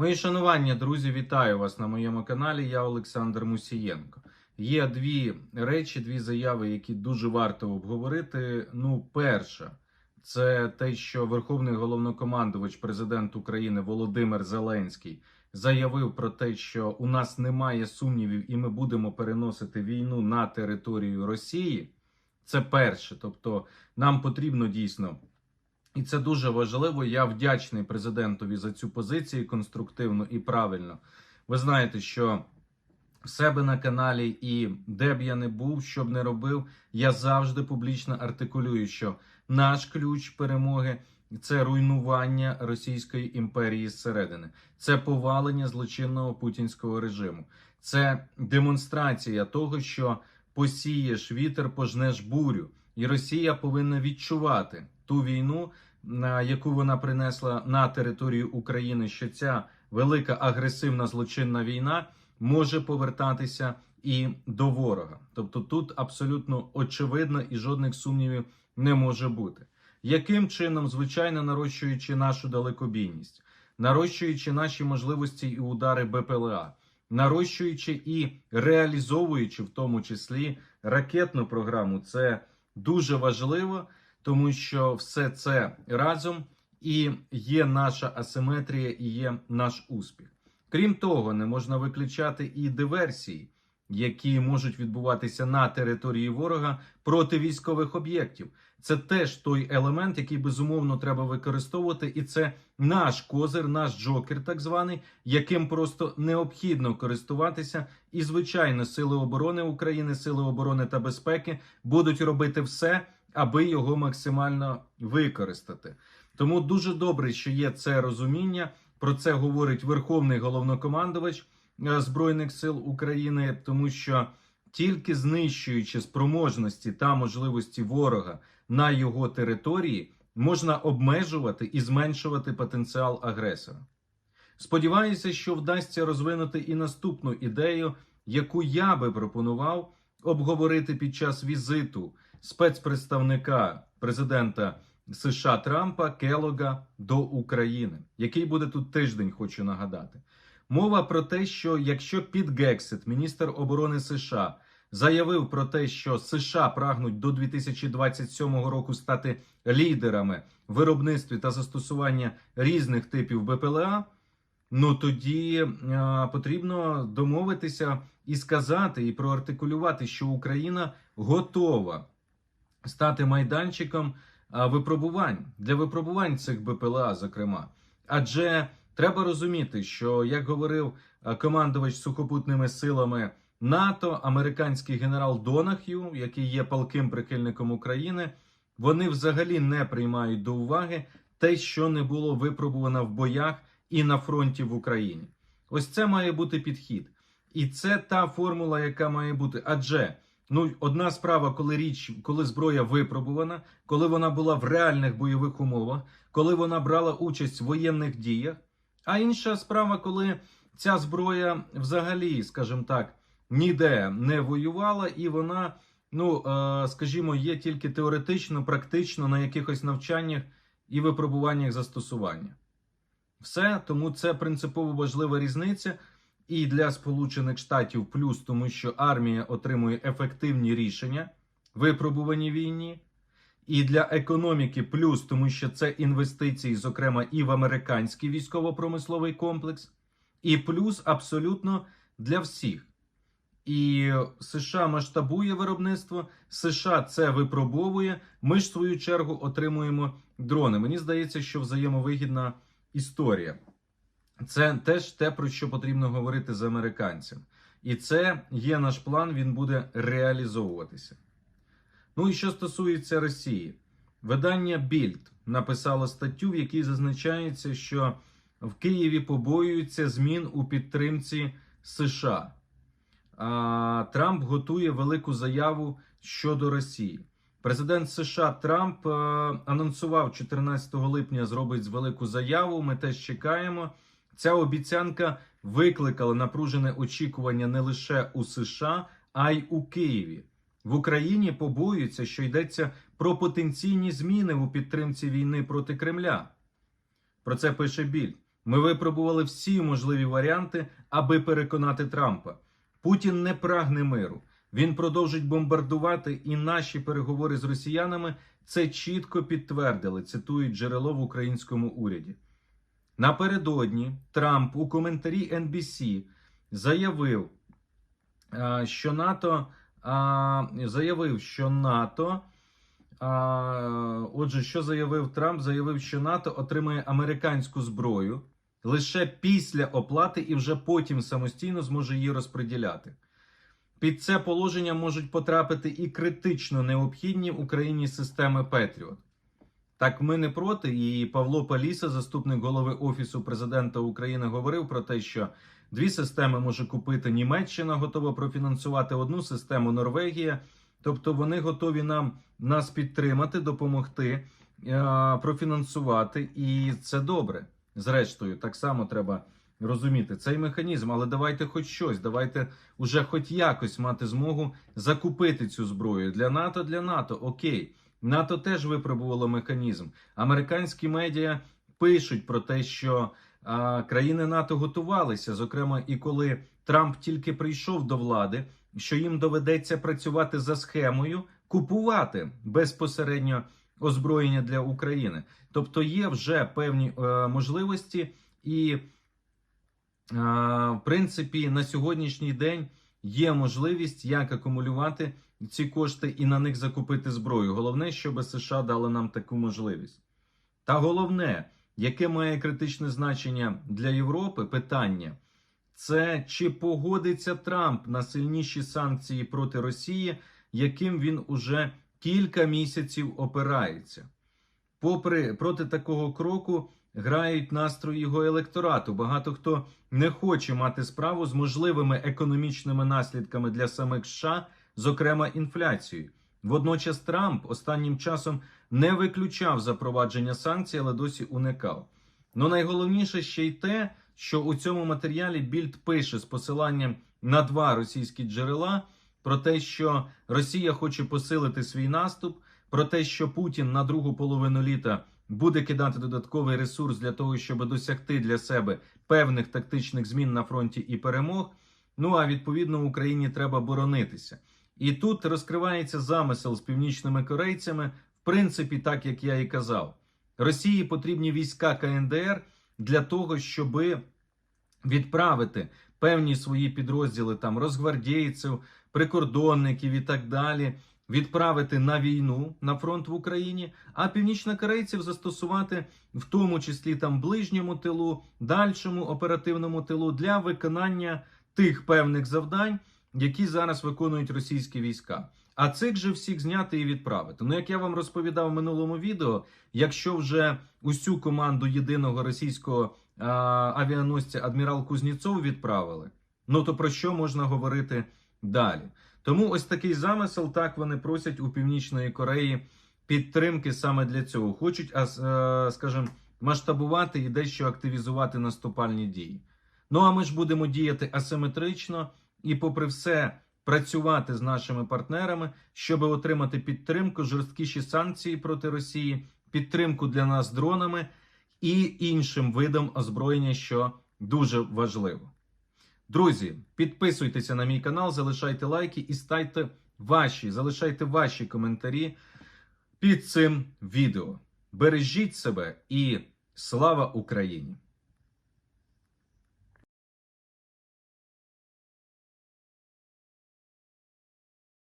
Мої шанування, друзі, вітаю вас на моєму каналі. Я Олександр Мусієнко. Є дві речі, дві заяви, які дуже варто обговорити. Ну, перша, це те, що Верховний головнокомандувач, президент України Володимир Зеленський заявив про те, що у нас немає сумнівів, і ми будемо переносити війну на територію Росії. Це перше, тобто нам потрібно дійсно. І це дуже важливо. Я вдячний президентові за цю позицію конструктивно і правильно. Ви знаєте, що в себе на каналі і де б я не був, що б не робив, я завжди публічно артикулюю, що наш ключ перемоги це руйнування Російської імперії зсередини, це повалення злочинного путінського режиму, це демонстрація того, що посієш вітер, пожнеш бурю, і Росія повинна відчувати ту війну, яку вона принесла на територію України, що ця велика агресивна злочинна війна може повертатися і до ворога. Тобто тут абсолютно очевидно і жодних сумнівів не може бути. Яким чином, звичайно, нарощуючи нашу далекобійність, нарощуючи наші можливості і удари БПЛА, нарощуючи і реалізовуючи в тому числі ракетну програму, це дуже важливо, тому що все це разом і є наша асиметрія, і є наш успіх. Крім того, не можна виключати і диверсії, які можуть відбуватися на території ворога проти військових об'єктів. Це теж той елемент, який безумовно треба використовувати, і це наш козир, наш джокер, так званий, яким просто необхідно користуватися. І звичайно, сили оборони України, сили оборони та безпеки будуть робити все, аби його максимально використати. Тому дуже добре, що є це розуміння. Про це говорить Верховний головнокомандувач е, Збройних сил України, тому що тільки знищуючи спроможності та можливості ворога на його території, можна обмежувати і зменшувати потенціал агресора. Сподіваюся, що вдасться розвинути і наступну ідею, яку я би пропонував обговорити під час візиту спецпредставника президента США Трампа Келога до України, який буде тут тиждень, хочу нагадати. Мова про те, що якщо Піт Гексет, міністр оборони США, заявив про те, що США прагнуть до 2027 року стати лідерами виробництві та застосування різних типів БПЛА. Ну тоді е, потрібно домовитися і сказати, і проартикулювати, що Україна готова стати майданчиком випробувань для випробувань цих БПЛА, зокрема. Адже треба розуміти, що як говорив командувач сухопутними силами НАТО, американський генерал Донах'ю, який є палким прихильником України, вони взагалі не приймають до уваги те, що не було випробувано в боях і на фронті в Україні. Ось це має бути підхід, і це та формула, яка має бути. Адже Ну, одна справа, коли річ, коли зброя випробувана, коли вона була в реальних бойових умовах, коли вона брала участь в воєнних діях. А інша справа, коли ця зброя взагалі, скажімо так, ніде не воювала, і вона, ну е, скажімо, є тільки теоретично, практично на якихось навчаннях і випробуваннях застосування. Все, тому це принципово важлива різниця і для Сполучених Штатів плюс, тому що армія отримує ефективні рішення випробувані війні, і для економіки плюс, тому що це інвестиції, зокрема, і в американський військово-промисловий комплекс, і плюс абсолютно для всіх. І США масштабує виробництво, США це випробовує. Ми ж в свою чергу отримуємо дрони. Мені здається, що взаємовигідна історія. Це теж те, про що потрібно говорити з американцями. І це є наш план, він буде реалізовуватися. Ну і що стосується Росії, видання Більд написало статтю, в якій зазначається, що в Києві побоюються змін у підтримці США. А Трамп готує велику заяву щодо Росії. Президент США Трамп е, анонсував 14 липня зробить велику заяву. Ми теж чекаємо. Ця обіцянка викликала напружене очікування не лише у США, а й у Києві. В Україні побоюються, що йдеться про потенційні зміни у підтримці війни проти Кремля. Про це пише Біль. Ми випробували всі можливі варіанти, аби переконати Трампа. Путін не прагне миру. Він продовжить бомбардувати, і наші переговори з росіянами це чітко підтвердили. Цитують джерело в українському уряді. Напередодні Трамп у коментарі NBC заявив, що НАТО заявив, що НАТО. Отже, що заявив Трамп? Заявив, що НАТО отримає американську зброю лише після оплати і вже потім самостійно зможе її розподіляти. Під це положення можуть потрапити і критично необхідні Україні системи Петріот. Так, ми не проти. І Павло Паліса, заступник голови Офісу президента України, говорив про те, що дві системи може купити Німеччина, готова профінансувати одну систему Норвегія. Тобто вони готові нам нас підтримати, допомогти, е, профінансувати, і це добре. Зрештою, так само треба розуміти цей механізм, але давайте хоч щось, давайте уже хоч якось мати змогу закупити цю зброю для НАТО. Для НАТО окей. НАТО теж випробувало механізм. Американські медіа пишуть про те, що а, країни НАТО готувалися, зокрема, і коли Трамп тільки прийшов до влади, що їм доведеться працювати за схемою, купувати безпосередньо озброєння для України. Тобто є вже певні е, можливості, і е, в принципі на сьогоднішній день є можливість як акумулювати ці кошти і на них закупити зброю. Головне, щоб США дали нам таку можливість. Та головне, яке має критичне значення для Європи, питання це чи погодиться Трамп на сильніші санкції проти Росії, яким він уже кілька місяців опирається. Попри проти такого кроку грають настрої його електорату. Багато хто не хоче мати справу з можливими економічними наслідками для самих США, зокрема інфляцією. Водночас Трамп останнім часом не виключав запровадження санкцій, але досі уникав. Ну найголовніше ще й те, що у цьому матеріалі Більд пише з посиланням на два російські джерела про те, що Росія хоче посилити свій наступ, про те, що Путін на другу половину літа буде кидати додатковий ресурс для того, щоб досягти для себе певних тактичних змін на фронті і перемог. Ну а відповідно Україні треба боронитися. І тут розкривається замисел з північними корейцями, в принципі, так як я і казав, Росії потрібні війська КНДР для того, щоб відправити певні свої підрозділи там розгвардійців, прикордонників і так далі. Відправити на війну на фронт в Україні, а північнокорейців застосувати в тому числі там ближньому тилу, дальшому оперативному тилу для виконання тих певних завдань, які зараз виконують російські війська. А цих же всіх зняти і відправити. Ну, як я вам розповідав в минулому відео, якщо вже усю команду єдиного російського а, авіаносця адмірал Кузнєцов відправили, ну то про що можна говорити далі? Тому ось такий замисел так вони просять у Північної Кореї підтримки саме для цього. Хочуть, а, е, скажімо, масштабувати і дещо активізувати наступальні дії. Ну а ми ж будемо діяти асиметрично і, попри все, працювати з нашими партнерами, щоб отримати підтримку, жорсткіші санкції проти Росії, підтримку для нас дронами і іншим видом озброєння, що дуже важливо. Друзі, підписуйтеся на мій канал, залишайте лайки і ставте ваші, залишайте ваші коментарі під цим відео. Бережіть себе і слава Україні!